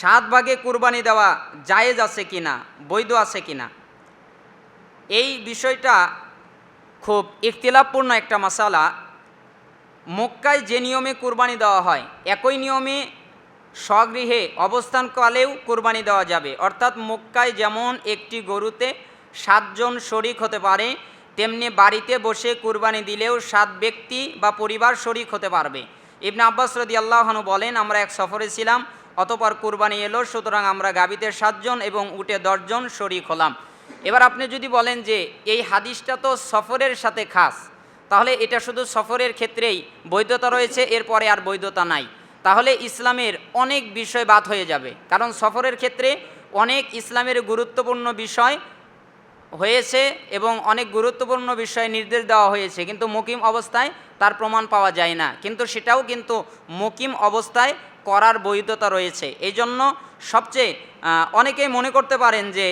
সাত ভাগে কুরবানি দেওয়া জায়েজ আছে কিনা বৈধ আছে কিনা এই বিষয়টা খুব ইখতিলাফপূর্ণ একটা মশালা মক্কায় যে নিয়মে কুরবানি দেওয়া হয়, একই নিয়মে স্বগৃহে অবস্থানকালেও কুরবানি দেওয়া যাবে। অর্থাৎ মক্কায় যেমন একটি গরুতে সাতজন শরিক হতে পারে, তেমনি বাড়িতে বসে কুরবানি দিলেও সাত ব্যক্তি বা পরিবার শরিক হতে পারবে। ইবনে আব্বাস রদি আল্লাহনু বলেন, আমরা এক সফরে ছিলাম অতপর কুরবানি এলো, সুতরাং আমরা গাবিতে সাতজন এবং উঠে দশজন শরিক হলাম। এবার আপনি যদি বলেন যে এই হাদিসটা তো সফরের সাথে খাস, তাহলে এটা শুধু সফরের ক্ষেত্রেই বৈধতা রয়েছে, এরপরে আর বৈধতা নাই। তাহলে ইসলামের অনেক বিষয় বাদ হয়ে যাবে, কারণ সফরের ক্ষেত্রে অনেক ইসলামের গুরুত্বপূর্ণ বিষয় হয়েছে এবং অনেক গুরুত্বপূর্ণ বিষয়ে নির্দেশ দেওয়া হয়েছে। কিন্তু মুকিম অবস্থায় তার প্রমাণ পাওয়া যায় না। কিন্তু সেটাও কিন্তু মুকিম অবস্থায় করার বৈধতা রয়েছে। এই জন্য সবচেয়ে অনেকেই মনে করতে পারেন যে,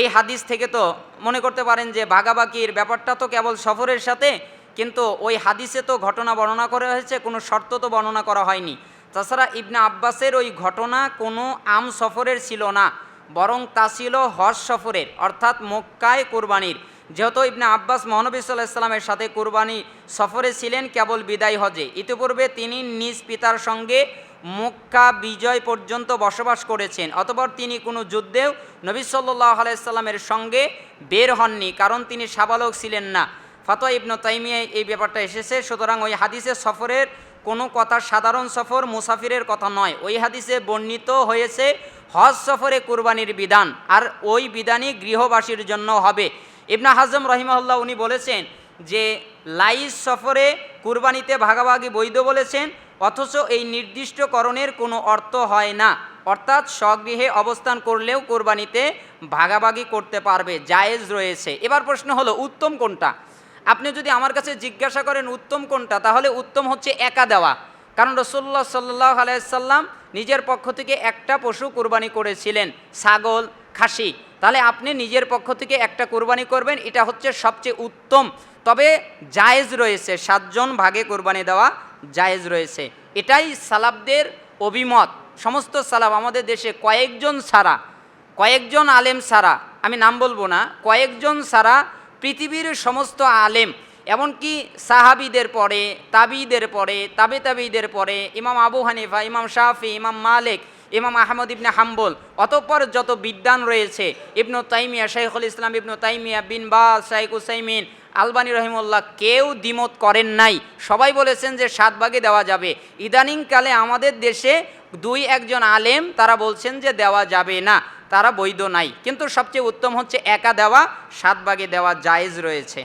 এই হাদিস থেকে তো মনে করতে পারেন যে ভাগাবাকির ব্যাপারটা তো কেবল সফরের সাথে, কিন্তু ওই হাদিসে তো ঘটনা বর্ণনা করা হয়েছে, কোনো শর্ত তো বর্ণনা করা হয়নি। তাছাড়া ইবনা আব্বাসের ওই ঘটনা কোনো আম সফরের ছিল না। বরং তা ছিল হজ সফরের, অর্থাৎ মক্কায় কোরবানির। যেহেতু ইবনে আব্বাস মহানবী সাল্লাহ ইসলামের সাথে কোরবানি সফরে ছিলেন কেবল বিদায় হজে, ইতিপূর্বে তিনি নিজ পিতার সঙ্গে মক্কা বিজয় পর্যন্ত বসবাস করেছেন, অতপর তিনি কোনো যুদ্ধেও নবী সাল্লাহ আলাইসাল্লামের সঙ্গে বের হননি, কারণ তিনি সাবালক ছিলেন না। ফাতোয়া ইবনু তাইমিয়ায় এই ব্যাপারটা এসেছে, সুতরাং ওই হাদিসে সফরের কোনো কথা সাধারণ সফর মুসাফিরের কথা নয়। ওই হাদিসে বর্ণিত হয়েছে, হজ সফরে কুরবানির বিধান, আর ওই বিধানই গৃহবাসীর জন্য হবে। ইবনা হাজম রহিমাল্লাহ উনি বলেছেন যে লাইস সফরে কুরবানিতে ভাগাভাগি বৈধ বলেছেন, অথচ এই নির্দিষ্টকরণের কোনো অর্থ হয় না। অর্থাৎ স্বগৃহে অবস্থান করলেও কোরবানিতে ভাগাভাগি করতে পারবে, জায়েজ রয়েছে। এবার প্রশ্ন হলো, উত্তম কোনটা? আপনি যদি আমার কাছে জিজ্ঞাসা করেন উত্তম কোনটা, তাহলে উত্তম হচ্ছে একা দেওয়া। কারণ রসুল্লাহ সাল্লাহ আলাইসাল্লাম নিজের পক্ষ থেকে একটা পশু কোরবানি করেছিলেন, ছাগল, খাসি। তাহলে আপনি নিজের পক্ষ থেকে একটা কোরবানি করবেন, এটা হচ্ছে সবচেয়ে উত্তম। তবে জায়েজ রয়েছে, সাতজন ভাগে কোরবানি দেওয়া জায়েজ রয়েছে। এটাই সালাবদের অভিমত। সমস্ত সালাব আমাদের দেশে কয়েকজন ছাড়া, কয়েকজন আলেম ছাড়া, আমি নাম বলব না, কয়েকজন ছাড়া পৃথিবীর সমস্ত আলেম, এমনকি সাহাবিদের পরে, তাবিদের পরে, তাবে তাবিদের পরে, ইমাম আবু হানিফা, ইমাম শাফি, ইমাম মালিক, ইমাম আহমদ ইবনে হাম্বল, অতঃপর যত বিদ্যান রয়েছে, ইবনু তাইমিয়া, শাইখুল ইসলাম ইবনু তাইমিয়া, বিন বাস শাইখ হুসাইমিন, আলবানী রহিমুল্লাহ কেউ দ্বিমত করেন নাই। সবাই বলেছেন যে সাত ভাগে দেওয়া যাবে। ইদানিংকালে আমাদের দেশে দুই একজন আলেম, তারা বলছেন যে দেওয়া যাবে না। তারা বৈধ নাই। কিন্তু সবচেয়ে উত্তম হচ্ছে একা দেওয়া, সাত ভাগে দেওয়া জায়েজ রয়েছে।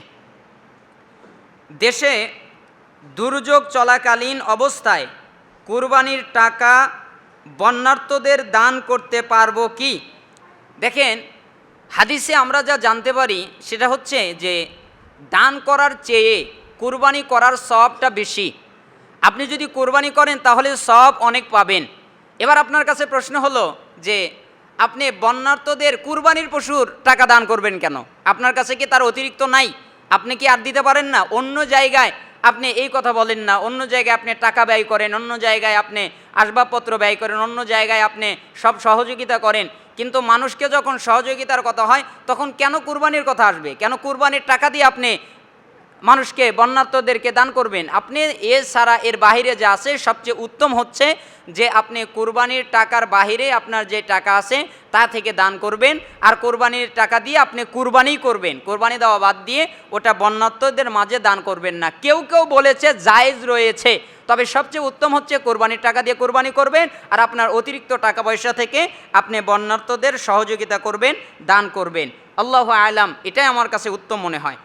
দেশে দুর্যোগ চলাকালীন অবস্থায় কুরবানির টাকা বন্যার্থদের দান করতে পারব কি? দেখেন, হাদিসে আমরা যা জানতে পারি সেটা হচ্ছে যে দান করার চেয়ে কুরবানি করার সবটা বেশি। আপনি যদি কোরবানি করেন তাহলে সব অনেক পাবেন। এবার আপনার কাছে প্রশ্ন হলো যে আপনি বন্যার্থদের কুরবানির পশুর টাকা দান করবেন কেন? আপনার কাছে কি তার অতিরিক্ত নাই? আপনি কি আর দিতে পারেন না? অন্য জায়গায় আপনি এই কথা বলেন না। অন্য জায়গায় আপনি টাকা ব্যয় করেন, অন্য জায়গায় আপনি আসবাবপত্র ব্যয় করেন, অন্য জায়গায় আপনি সব সহযোগিতা করেন। কিন্তু মানুষকে যখন সহযোগিতার কথা হয়, তখন কেন কুরবানির কথা আসবে? কেন কুরবানির টাকা দিয়ে আপনি মানুষকে বন্যার্থদেরকে দান করবেন। আপনি এ ছাড়া এর বাহিরে যা আছে, সবচেয়ে উত্তম হচ্ছে যে আপনি কোরবানির টাকার বাহিরে আপনার যে টাকা আছে, তা থেকে দান করবেন। আর কোরবানির টাকা দিয়ে আপনি কুরবানি করবেন। কোরবানি দেওয়া বাদ দিয়ে ওটা বন্যার্থদের মাঝে দান করবেন না। কেউ কেউ বলেছে, জায়েজ রয়েছে। তবে সবচেয়ে উত্তম হচ্ছে কোরবানির টাকা দিয়ে কোরবানি করবেন। আর আপনার অতিরিক্ত টাকা পয়সা থেকে আপনি বন্যার্থদের সহযোগিতা করবেন, দান করবেন। আল্লাহ আলাম, এটাই আমার কাছে উত্তম মনে হয়।